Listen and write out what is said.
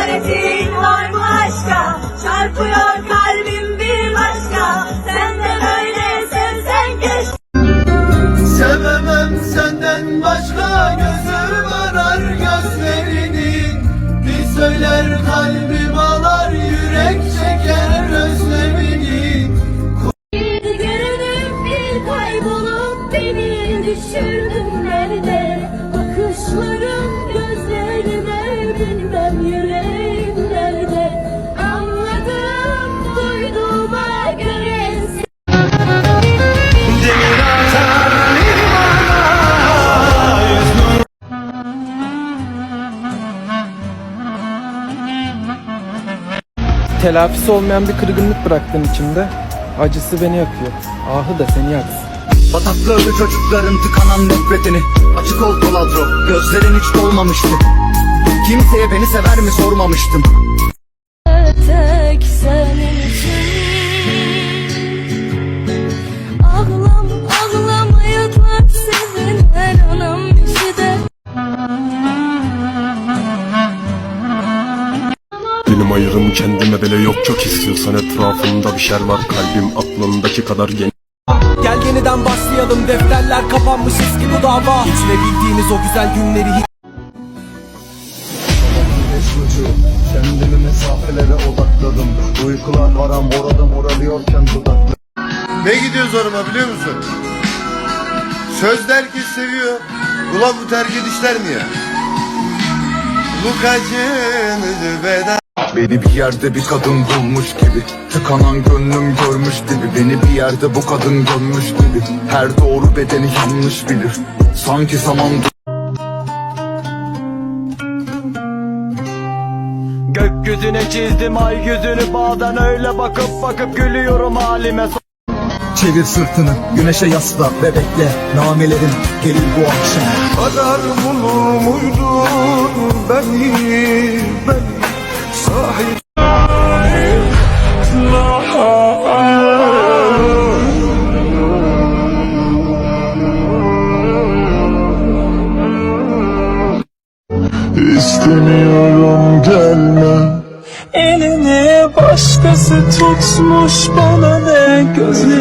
Çaresin var mı aşka? Çarpıyor kalbim bir başka. Sen de böyle sevsen geç. Sevemem senden başka gözüm arar gözlerini. Bir söyler kalbim ağlar yürek çeker özlemini. Bir görünüp bir kaybolur beni düşürdün nerede Bakışların gözlerime nerede Anladım duyduğuma göre Demir atar limana yüz Telafisi olmayan bir kırgınlık bıraktın içimde. Acısı beni yakıyor. Ahı da seni yaksın. Batakladı çocukların tıkanan nefretini. Açık ol koladro gözlerin hiç dolmamıştı. Kimseye beni sever mi sormamıştım. Tek senin için Ağlam ağlamayacak sizin her anam işi de Benim ayırım kendime bile yok çok istiyorsan etrafımda bir şeyler var. Kalbim aklımdaki kadar geniş yeniden başlayalım defterler kapanmış eski bu dava İçine bildiğimiz o güzel günleri hiç kendimi mesafelere odakladım Uykular varam orada morarıyorken dudaklarım Ne gidiyor zoruma biliyor musun? Sözde herkes seviyor. Ulan bu terk edişler mi ya? Bu kaçıncı beden? Beni bir yerde bir kadın bulmuş gibi. Tıkanan gönlüm görmüş gibi. Beni bir yerde bu kadın gömmüş gibi. Her doğru bedeni yanlış bilir. Sanki zaman Gökyüzüne çizdim ay yüzünü bağdan öyle bakıp bakıp gülüyorum halime. Çevir sırtını güneşe yasla ve bekle Namelerim gelir bu akşam. Kadar bulur muydun beni İstemiyorum gelme. Elini başkası tutmuş bana ne? Gözleri